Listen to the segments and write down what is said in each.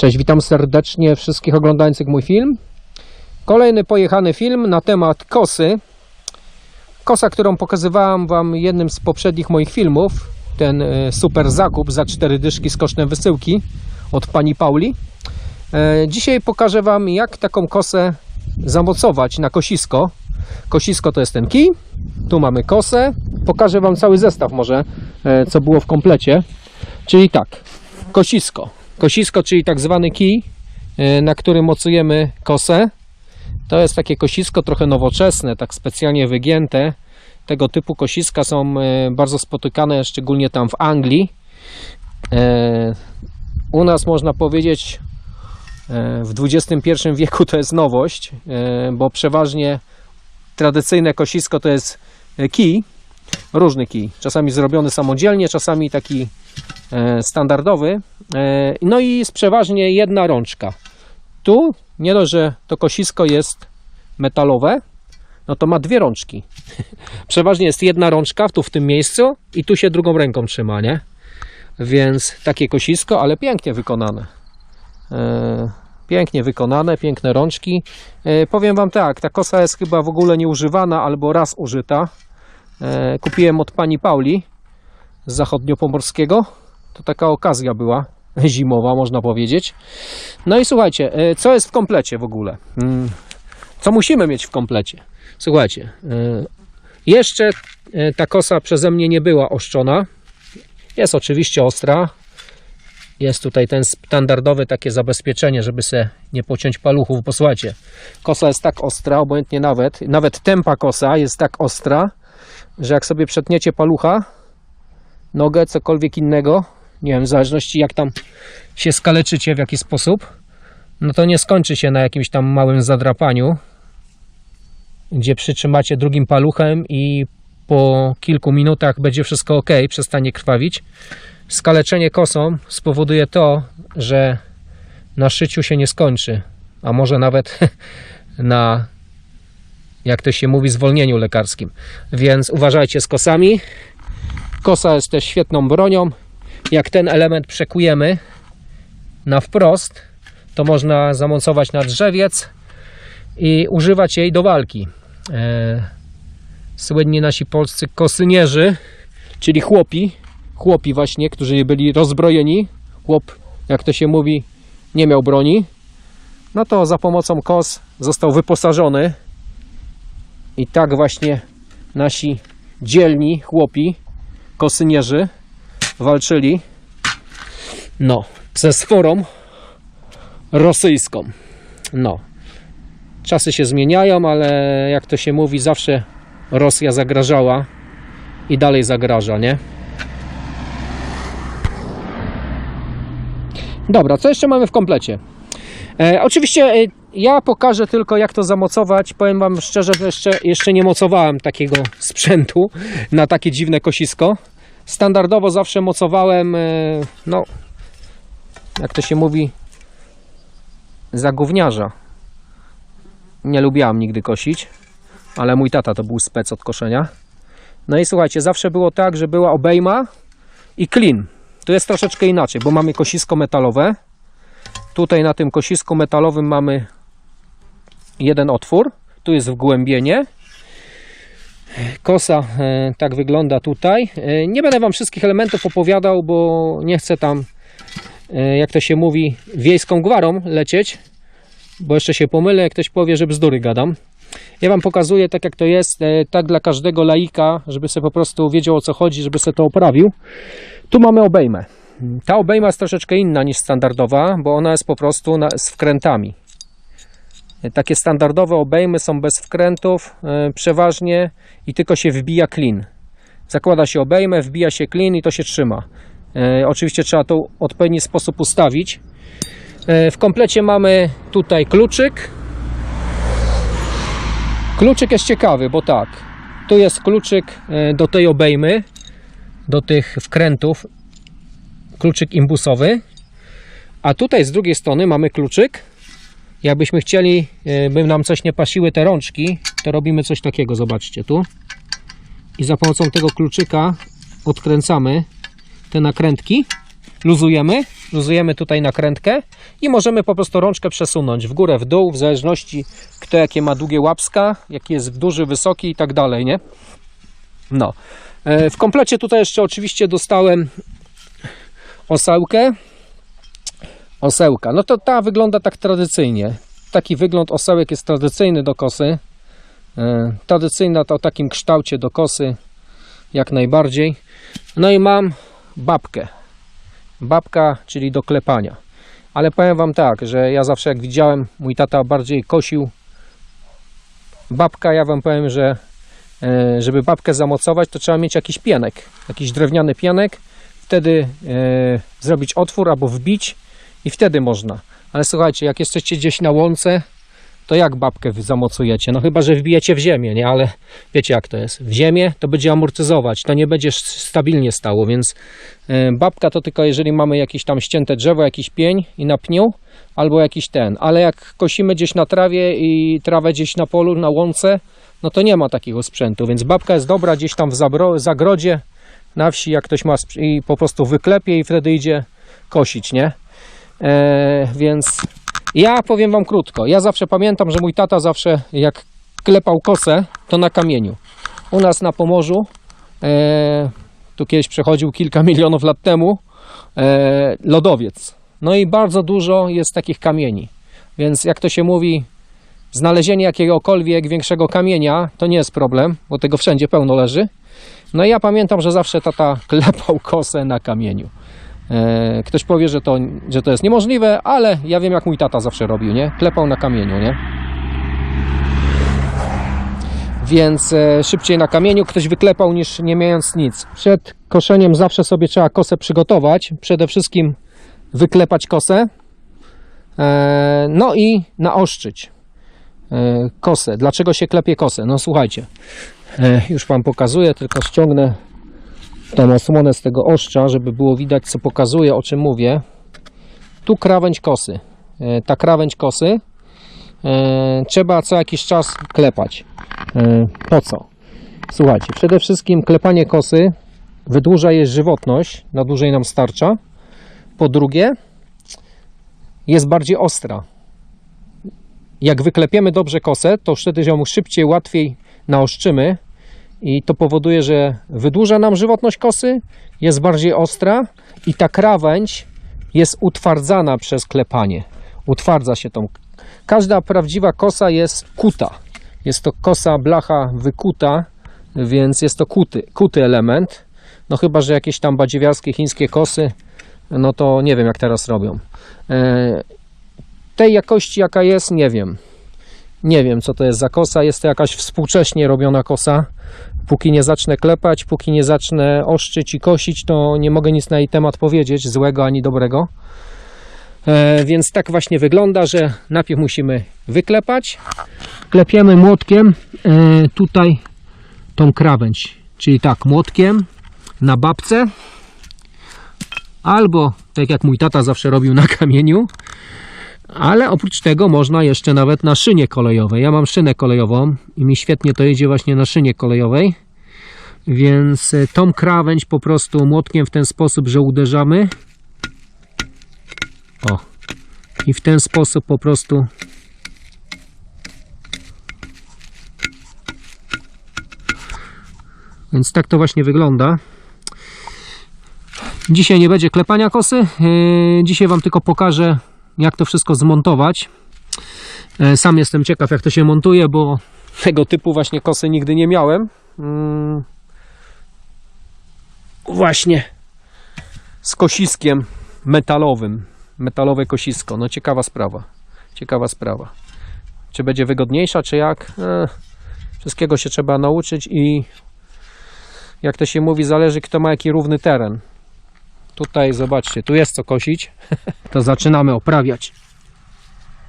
Cześć, witam serdecznie wszystkich oglądających mój film. Kolejny pojechany film na temat kosy. Kosa, którą pokazywałem Wam jednym z poprzednich moich filmów. Ten e, super zakup za cztery dyszki z kosztem wysyłki od pani Pauli. E, Dzisiaj pokażę Wam, jak taką kosę zamocować na kosisko. Kosisko to jest ten kij. Tu mamy kosę. Pokażę Wam cały zestaw może, e, co było w komplecie. Czyli tak, kosisko. Kosisko, czyli tak zwany kij, e, na którym mocujemy kosę. To jest takie kosisko trochę nowoczesne, tak specjalnie wygięte. Tego typu kosiska są e, bardzo spotykane, szczególnie tam w Anglii. E, U nas można powiedzieć w XXI wieku to jest nowość, bo przeważnie tradycyjne kosisko to jest kij, różny kij. Czasami zrobiony samodzielnie, czasami taki standardowy. E, No i jest przeważnie jedna rączka. Tu nie dość, że to kosisko jest metalowe, no to ma dwie rączki. Przeważnie jest jedna rączka tu w tym miejscu i tu się drugą ręką trzyma, nie? Więc takie kosisko, ale pięknie wykonane. E, Pięknie wykonane, piękne rączki. E, Powiem Wam tak, ta kosa jest chyba w ogóle nieużywana albo raz użyta. E, Kupiłem od pani Pauli z zachodniopomorskiego. To taka okazja była zimowa, można powiedzieć. No i słuchajcie, e, co jest w komplecie w ogóle? Mm, Co musimy mieć w komplecie? Słuchajcie, e, jeszcze e, ta kosa przeze mnie nie była oszczona. Jest oczywiście ostra. Jest tutaj ten standardowe takie zabezpieczenie, żeby se nie pociąć paluchów, bo słuchajcie, kosa jest tak ostra, obojętnie nawet, nawet tempa kosa jest tak ostra, że jak sobie przetniecie palucha, nogę, cokolwiek innego, nie wiem, w zależności jak tam się skaleczycie w jaki sposób, no to nie skończy się na jakimś tam małym zadrapaniu, gdzie przytrzymacie drugim paluchem i po kilku minutach będzie wszystko ok, przestanie krwawić. Skaleczenie kosą spowoduje to, że na szyciu się nie skończy, a może nawet na, jak to się mówi, zwolnieniu lekarskim. Więc uważajcie z kosami. Kosa jest też świetną bronią. Jak ten element przekujemy na wprost, to można zamocować na drzewiec i używać jej do walki. E, słynni nasi polscy kosynierzy, czyli chłopi, chłopi właśnie, którzy byli rozbrojeni. Chłop, jak to się mówi, nie miał broni. No to za pomocą kos został wyposażony i tak właśnie nasi dzielni chłopi, kosynierzy walczyli no, ze sforą rosyjską. No, czasy się zmieniają, ale jak to się mówi, zawsze Rosja zagrażała i dalej zagraża, nie? Dobra, co jeszcze mamy w komplecie? E, oczywiście e, ja pokażę tylko jak to zamocować. Powiem Wam szczerze, że jeszcze, jeszcze nie mocowałem takiego sprzętu na takie dziwne kosisko. Standardowo zawsze mocowałem, e, no, jak to się mówi, za gówniarza. Nie lubiałem nigdy kosić, ale mój tata to był spec od koszenia. No i słuchajcie, zawsze było tak, że była obejma i klin. Tu jest troszeczkę inaczej, bo mamy kosisko metalowe. Tutaj na tym kosisku metalowym mamy jeden otwór. Tu jest wgłębienie. Kosa e, tak wygląda tutaj. E, Nie będę Wam wszystkich elementów opowiadał, bo nie chcę tam, e, jak to się mówi, wiejską gwarą lecieć, bo jeszcze się pomylę, jak ktoś powie, że bzdury gadam. Ja Wam pokazuję tak jak to jest, tak dla każdego laika, żeby sobie po prostu wiedział o co chodzi, żeby sobie to oprawił. Tu mamy obejmę. Ta obejma jest troszeczkę inna niż standardowa, bo ona jest po prostu z wkrętami. E, Takie standardowe obejmy są bez wkrętów e, przeważnie i tylko się wbija klin. Zakłada się obejmę, wbija się klin i to się trzyma. E, oczywiście trzeba to w odpowiedni sposób ustawić. W komplecie mamy tutaj kluczyk. Kluczyk jest ciekawy, bo tak, tu jest kluczyk do tej obejmy, do tych wkrętów, kluczyk imbusowy, a tutaj z drugiej strony mamy kluczyk. Jakbyśmy chcieli, e, by nam coś nie pasiły te rączki, to robimy coś takiego, zobaczcie tu. I za pomocą tego kluczyka odkręcamy te nakrętki luzujemy, luzujemy tutaj nakrętkę i możemy po prostu rączkę przesunąć w górę, w dół, w zależności kto jakie ma długie łapska, jaki jest duży, wysoki i tak dalej, nie? No. E, W komplecie tutaj jeszcze oczywiście dostałem osełkę. Osełka. No to ta wygląda tak tradycyjnie. Taki wygląd osełek jest tradycyjny do kosy. E, Tradycyjna to o takim kształcie do kosy, jak najbardziej. No i mam babkę. Babka, czyli do klepania. Ale powiem Wam tak, że ja zawsze jak widziałem, mój tata bardziej kosił. Babka, ja Wam powiem, że e, żeby babkę zamocować, to trzeba mieć jakiś pienek, jakiś drewniany pienek. Wtedy e, zrobić otwór albo wbić i wtedy można. Ale słuchajcie, jak jesteście gdzieś na łące, to jak babkę zamocujecie? No chyba, że wbijecie w ziemię, nie? Ale wiecie jak to jest. W ziemię to będzie amortyzować, to nie będzie stabilnie stało, więc e, babka to tylko jeżeli mamy jakieś tam ścięte drzewo, jakiś pień i na pniu, albo jakiś ten. Ale jak kosimy gdzieś na trawie i trawę gdzieś na polu, na łące, no to nie ma takiego sprzętu, więc babka jest dobra gdzieś tam w zagrodzie, na wsi, jak ktoś ma i po prostu wyklepie i wtedy idzie kosić, nie? E, więc ja powiem Wam krótko. Ja zawsze pamiętam, że mój tata zawsze jak klepał kosę, to na kamieniu. U nas na Pomorzu, e, tu kiedyś przechodził kilka milionów lat temu, e, lodowiec. No i bardzo dużo jest takich kamieni. Więc jak to się mówi, znalezienie jakiegokolwiek większego kamienia to nie jest problem, bo tego wszędzie pełno leży. No i ja pamiętam, że zawsze tata klepał kosę na kamieniu. E, Ktoś powie, że to, że to jest niemożliwe, ale ja wiem, jak mój tata zawsze robił, nie? Klepał na kamieniu, nie? Więc e, szybciej na kamieniu ktoś wyklepał niż nie mając nic. Przed koszeniem zawsze sobie trzeba kosę przygotować. Przede wszystkim wyklepać kosę. E, no i naoszczyć kosę. Dlaczego się klepie kosę? No słuchajcie, już Wam pokazuję, tylko ściągnę tą osłonę z tego oszcza, żeby było widać, co pokazuje, o czym mówię. Tu krawędź kosy. E, Ta krawędź kosy e, trzeba co jakiś czas klepać. E, Po co? Słuchajcie, przede wszystkim klepanie kosy wydłuża jej żywotność, na dłużej nam starcza. Po drugie, jest bardziej ostra. Jak wyklepiemy dobrze kosę, to wtedy ją szybciej, łatwiej naoszczymy, i to powoduje, że wydłuża nam żywotność kosy, jest bardziej ostra i ta krawędź jest utwardzana przez klepanie. Utwardza się tą. Każda prawdziwa kosa jest kuta. Jest to kosa blacha wykuta, więc jest to kuty, kuty element. No chyba, że jakieś tam badziewiarskie chińskie kosy, no to nie wiem jak teraz robią. E, tej jakości jaka jest, nie wiem. Nie wiem co to jest za kosa. Jest to jakaś współcześnie robiona kosa póki nie zacznę klepać, póki nie zacznę oszczyć i kosić, to nie mogę nic na jej temat powiedzieć, złego ani dobrego. E, więc tak właśnie wygląda, że najpierw musimy wyklepać. Klepiemy młotkiem e, tutaj tą krawędź, czyli tak, młotkiem na babce, albo tak jak mój tata zawsze robił na kamieniu, ale oprócz tego można jeszcze nawet na szynie kolejowej. Ja mam szynę kolejową i mi świetnie to jedzie właśnie na szynie kolejowej. Więc e, tą krawędź po prostu młotkiem w ten sposób, że uderzamy. O. I w ten sposób po prostu Więc tak to właśnie wygląda. Dzisiaj nie będzie klepania kosy. Yy, Dzisiaj Wam tylko pokażę, jak to wszystko zmontować. E, Sam jestem ciekaw, jak to się montuje, bo tego typu właśnie kosy nigdy nie miałem. Mm. Właśnie z kosiskiem metalowym. Metalowe kosisko. No ciekawa sprawa. Ciekawa sprawa. Czy będzie wygodniejsza, czy jak? E, Wszystkiego się trzeba nauczyć i jak to się mówi, zależy kto ma jaki równy teren. Tutaj zobaczcie, tu jest co kosić. To zaczynamy oprawiać.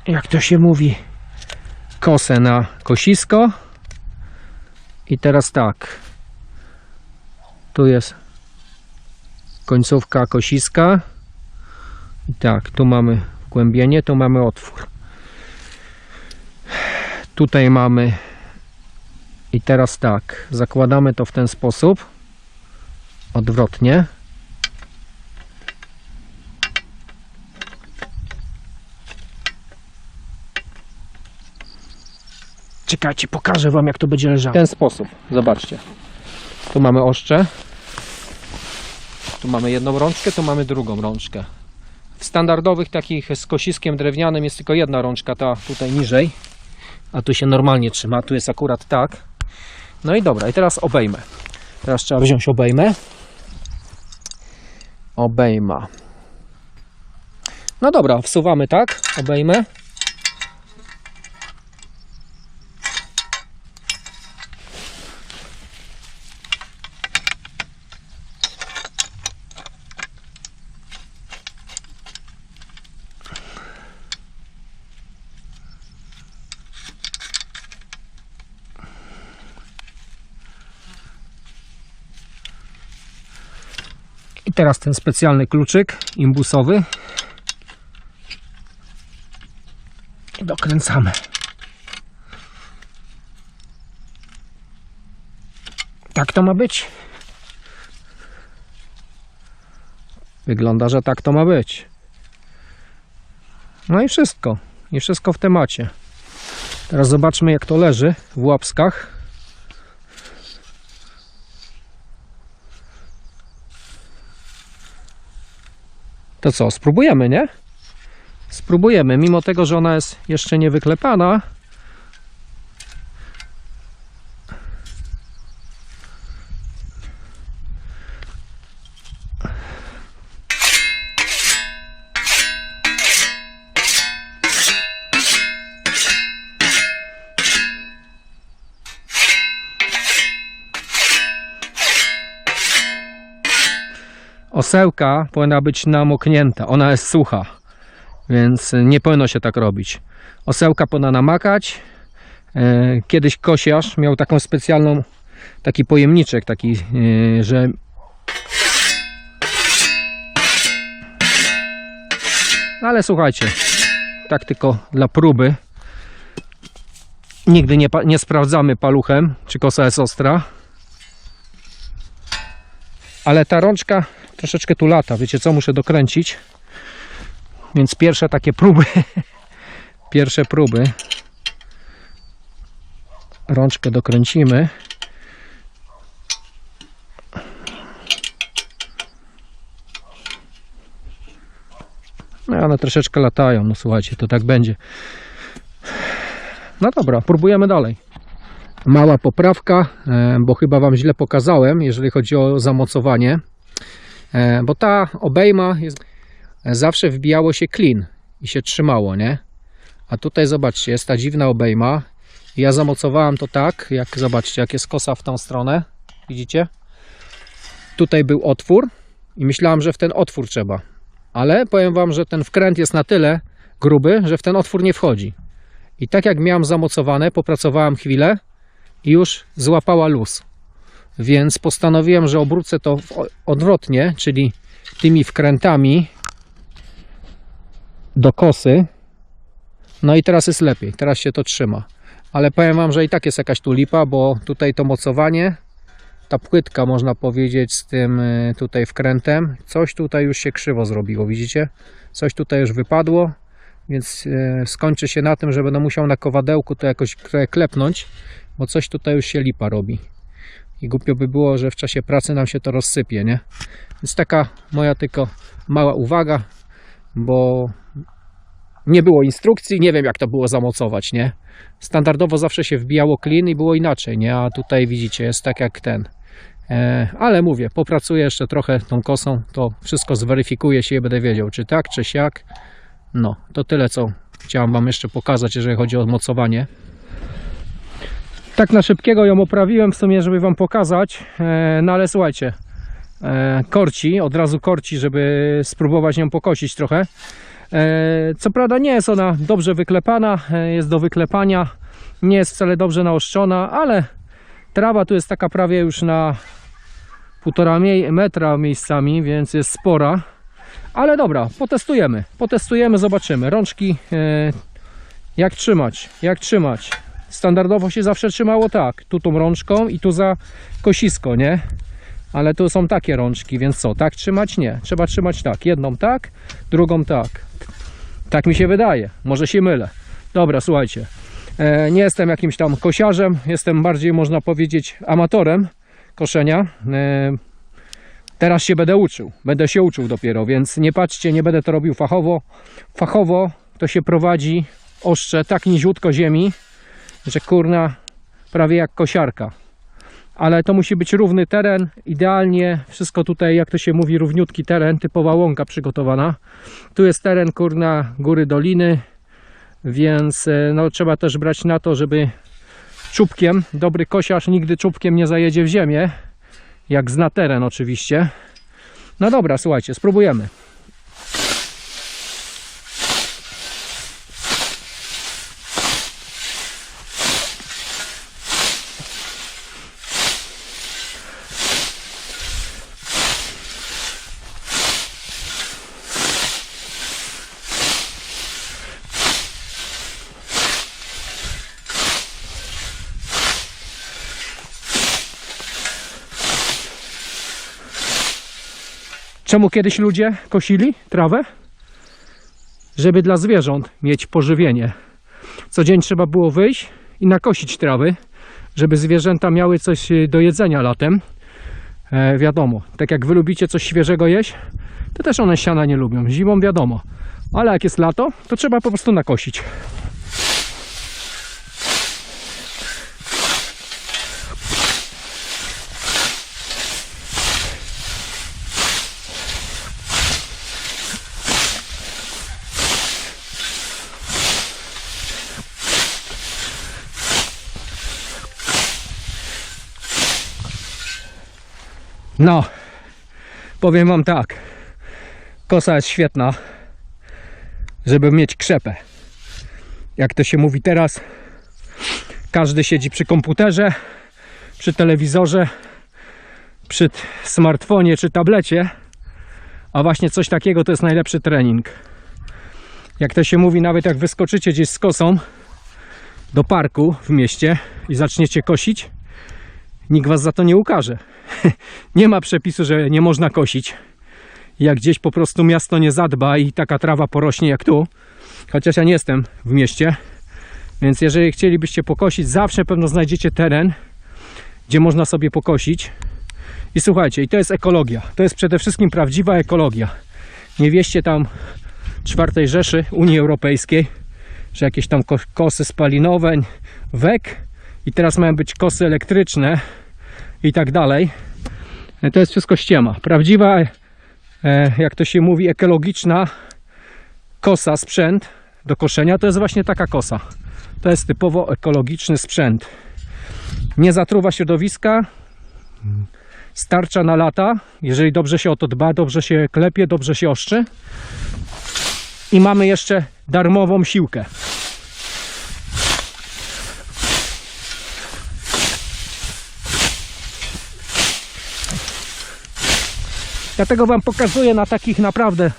Jak to się mówi, kosę na kosisko. I teraz tak. Tu jest końcówka kosiska. I tak, tu mamy wgłębienie, tu mamy otwór. Tutaj mamy i teraz tak, zakładamy to w ten sposób. Odwrotnie. Czekajcie, pokażę wam jak to będzie leżało. W ten sposób, zobaczcie. Tu mamy oszcze. Tu mamy jedną rączkę, tu mamy drugą rączkę. W standardowych takich z kosiskiem drewnianym jest tylko jedna rączka, ta tutaj niżej. A tu się normalnie trzyma, tu jest akurat tak. No i dobra, i teraz obejmę. Teraz trzeba wziąć obejmę. Obejma. No dobra, wsuwamy tak, obejmę. Teraz ten specjalny kluczyk imbusowy. I dokręcamy. Tak to ma być. Wygląda, że tak to ma być. No i wszystko. I wszystko w temacie. Teraz zobaczmy jak to leży w łapskach. To co, spróbujemy, nie? Spróbujemy, mimo tego, że ona jest jeszcze nie wyklepana. Osełka powinna być namoknięta, ona jest sucha, więc nie powinno się tak robić. Osełka powinna namakać. E, Kiedyś kosiarz miał taką specjalną, taki pojemniczek, taki, e, że ale słuchajcie, tak tylko dla próby. Nigdy nie, nie sprawdzamy paluchem, czy kosa jest ostra. Ale ta rączka troszeczkę tu lata. Wiecie co? Muszę dokręcić. Więc pierwsze takie próby. pierwsze próby. Rączkę dokręcimy. No one troszeczkę latają. No słuchajcie, to tak będzie. No dobra, próbujemy dalej. Mała poprawka, e, bo chyba Wam źle pokazałem, jeżeli chodzi o zamocowanie. E, Bo ta obejma jest, zawsze wbijało się klin i się trzymało, nie? A tutaj zobaczcie, jest ta dziwna obejma. Ja zamocowałem to tak, jak zobaczcie, jak jest kosa w tą stronę. Widzicie? Tutaj był otwór i myślałem, że w ten otwór trzeba. Ale powiem Wam, że ten wkręt jest na tyle gruby, że w ten otwór nie wchodzi. I tak jak miałem zamocowane, popracowałem chwilę już złapała luz. Więc postanowiłem, że obrócę to odwrotnie, czyli tymi wkrętami do kosy. No i teraz jest lepiej, teraz się to trzyma. Ale powiem Wam, że i tak jest jakaś tu lipa, bo tutaj to mocowanie, ta płytka można powiedzieć z tym y, tutaj wkrętem, coś tutaj już się krzywo zrobiło, widzicie? Coś tutaj już wypadło, więc y, skończy się na tym, że będę musiał na kowadełku to jakoś klepnąć, bo coś tutaj już się lipa robi. I głupio by było, że w czasie pracy nam się to rozsypie, nie? Więc taka moja tylko mała uwaga, bo nie było instrukcji, nie wiem jak to było zamocować, nie? Standardowo zawsze się wbijało klin i było inaczej, nie? A tutaj widzicie, jest tak jak ten. E, ale mówię, popracuję jeszcze trochę tą kosą, to wszystko zweryfikuję się i będę wiedział, czy tak, czy siak. No, to tyle, co chciałem Wam jeszcze pokazać, jeżeli chodzi o mocowanie. Tak na szybkiego ją oprawiłem w sumie, żeby Wam pokazać, e, no ale słuchajcie, e, korci, od razu korci, żeby spróbować nią pokosić trochę. E, Co prawda nie jest ona dobrze wyklepana, jest do wyklepania, nie jest wcale dobrze naoszczona, ale trawa tu jest taka prawie już na półtora metra miejscami, więc jest spora. Ale dobra, potestujemy, potestujemy, zobaczymy. Rączki, jak trzymać, jak trzymać. Standardowo się zawsze trzymało tak, tu tą rączką i tu za kosisko, nie? Ale tu są takie rączki, więc co, tak trzymać? Nie. Trzeba trzymać tak, jedną tak, drugą tak. Tak mi się wydaje, może się mylę. Dobra, słuchajcie. E, Nie jestem jakimś tam kosiarzem, jestem bardziej, można powiedzieć, amatorem koszenia. E, Teraz się będę uczył, będę się uczył dopiero, więc nie patrzcie, nie będę to robił fachowo. Fachowo to się prowadzi ostrze tak niziutko ziemi, że kurna prawie jak kosiarka. Ale to musi być równy teren, idealnie wszystko tutaj, jak to się mówi, równiutki teren, typowa łąka przygotowana. Tu jest teren kurna góry doliny, więc e, no, trzeba też brać na to, żeby czubkiem, dobry kosiarz nigdy czubkiem nie zajedzie w ziemię, jak zna teren oczywiście. No dobra, słuchajcie, spróbujemy. Czemu kiedyś ludzie kosili trawę? Żeby dla zwierząt mieć pożywienie. Co dzień trzeba było wyjść i nakosić trawy, żeby zwierzęta miały coś y, do jedzenia latem. E, wiadomo, tak jak wy lubicie coś świeżego jeść, to też one siana nie lubią. Zimą wiadomo. Ale jak jest lato, to trzeba po prostu nakosić. No, powiem wam tak. Kosa jest świetna, żeby mieć krzepę. Jak to się mówi teraz, każdy siedzi przy komputerze, przy telewizorze, przy smartfonie czy tablecie, a właśnie coś takiego to jest najlepszy trening. Jak to się mówi, nawet jak wyskoczycie gdzieś z kosą do parku w mieście i zaczniecie kosić, nikt was za to nie ukaże. nie ma przepisu, że nie można kosić. Jak gdzieś po prostu miasto nie zadba i taka trawa porośnie jak tu, chociaż ja nie jestem w mieście, więc jeżeli chcielibyście pokosić, zawsze pewno znajdziecie teren, gdzie można sobie pokosić. I słuchajcie, i to jest ekologia. To jest przede wszystkim prawdziwa ekologia. Nie wieście tam czwartej Rzeszy Unii Europejskiej, że jakieś tam ko- kosy spalinowe, wek i teraz mają być kosy elektryczne i tak dalej. E, To jest wszystko ściema. Prawdziwa, e, jak to się mówi, ekologiczna kosa, sprzęt do koszenia to jest właśnie taka kosa. To jest typowo ekologiczny sprzęt. Nie zatruwa środowiska, starcza na lata, jeżeli dobrze się o to dba, dobrze się klepie, dobrze się oszczy. I mamy jeszcze darmową siłkę. Dlatego Wam pokazuję na takich naprawdę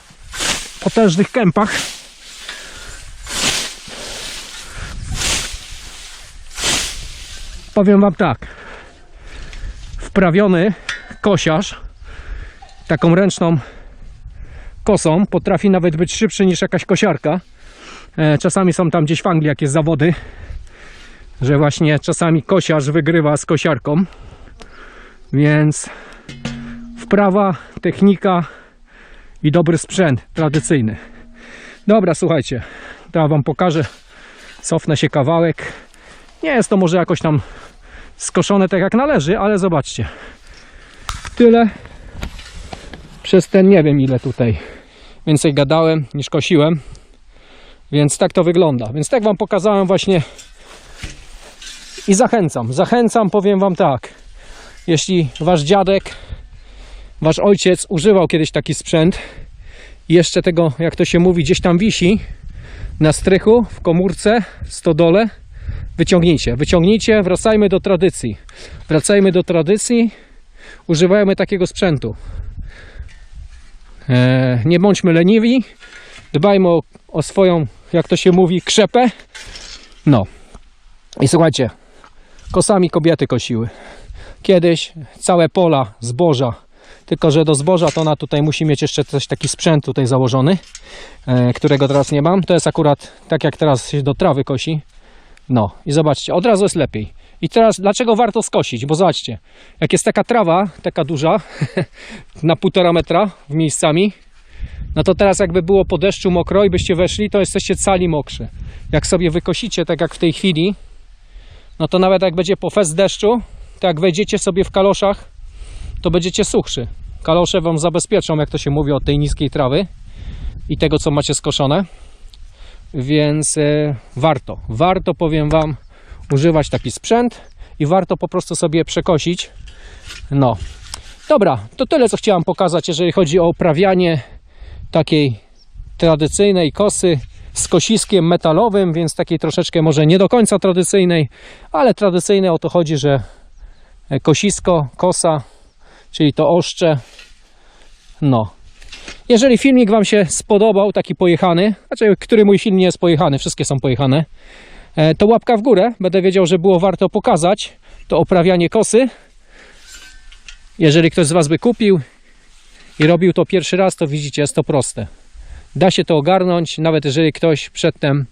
potężnych kępach. Powiem Wam tak. Wprawiony kosiarz taką ręczną kosą potrafi nawet być szybszy niż jakaś kosiarka. E, Czasami są tam gdzieś w Anglii jakieś zawody, że właśnie czasami kosiarz wygrywa z kosiarką. Więc wprawa, technika i dobry sprzęt tradycyjny. Dobra, słuchajcie, teraz Wam pokażę. Cofnę się kawałek. Nie jest to może jakoś tam skoszone tak jak należy, ale zobaczcie. Tyle przez ten nie wiem ile tutaj więcej gadałem niż kosiłem. Więc tak to wygląda. Więc tak Wam pokazałem właśnie i zachęcam. Zachęcam, powiem Wam tak. Jeśli Wasz dziadek wasz ojciec używał kiedyś taki sprzęt jeszcze tego, jak to się mówi, gdzieś tam wisi na strychu, w komórce, w stodole, wyciągnijcie. Wyciągnijcie, wracajmy do tradycji. Wracajmy do tradycji, używajmy takiego sprzętu. E, nie bądźmy leniwi, dbajmy o, o swoją, jak to się mówi, krzepę. No. I słuchajcie, kosami kobiety kosiły. Kiedyś całe pola zboża tylko, że do zboża to ona tutaj musi mieć jeszcze coś taki sprzęt tutaj założony, e, którego teraz nie mam. To jest akurat tak jak teraz się do trawy kosi. No i zobaczcie, od razu jest lepiej. I teraz dlaczego warto skosić? Bo zobaczcie, jak jest taka trawa, taka duża, na półtora metra w miejscami, no to teraz jakby było po deszczu mokro i byście weszli, to jesteście cali mokrzy. Jak sobie wykosicie, tak jak w tej chwili, no to nawet jak będzie po fest deszczu, to jak wejdziecie sobie w kaloszach, to będziecie suchszy. Kalosze wam zabezpieczą, jak to się mówi, od tej niskiej trawy i tego, co macie skoszone. Więc e, warto, warto powiem wam używać taki sprzęt i warto po prostu sobie przekosić. No, dobra, to tyle, co chciałam pokazać, jeżeli chodzi o uprawianie takiej tradycyjnej kosy z kosiskiem metalowym, więc takiej troszeczkę może nie do końca tradycyjnej, ale tradycyjnej o to chodzi, że kosisko, kosa, czyli to oszcze. No. Jeżeli filmik Wam się spodobał, taki pojechany, znaczy, który mój film nie jest pojechany, wszystkie są pojechane, e, to łapka w górę. Będę wiedział, że było warto pokazać to oprawianie kosy. Jeżeli ktoś z Was by kupił i robił to pierwszy raz, to widzicie, jest to proste. Da się to ogarnąć, nawet jeżeli ktoś przedtem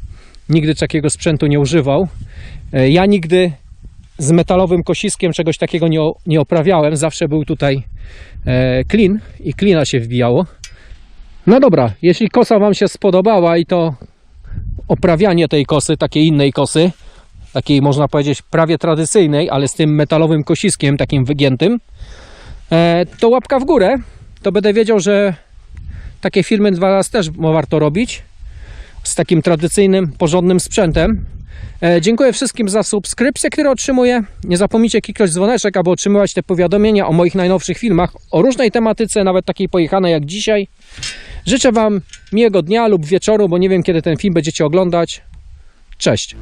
nigdy takiego sprzętu nie używał. E, Ja nigdy z metalowym kosiskiem czegoś takiego nie, nie oprawiałem. Zawsze był tutaj e, klin i klina się wbijało. No dobra, jeśli kosa Wam się spodobała i to oprawianie tej kosy, takiej innej kosy, takiej można powiedzieć prawie tradycyjnej, ale z tym metalowym kosiskiem takim wygiętym, e, to łapka w górę, to będę wiedział, że takie filmy dwa razy też warto robić z takim tradycyjnym, porządnym sprzętem. E, dziękuję wszystkim za subskrypcje, które otrzymuję. Nie zapomnijcie kliknąć dzwoneczek, aby otrzymywać te powiadomienia o moich najnowszych filmach, o różnej tematyce, nawet takiej pojechanej jak dzisiaj. Życzę Wam miłego dnia lub wieczoru, bo nie wiem kiedy ten film będziecie oglądać. Cześć!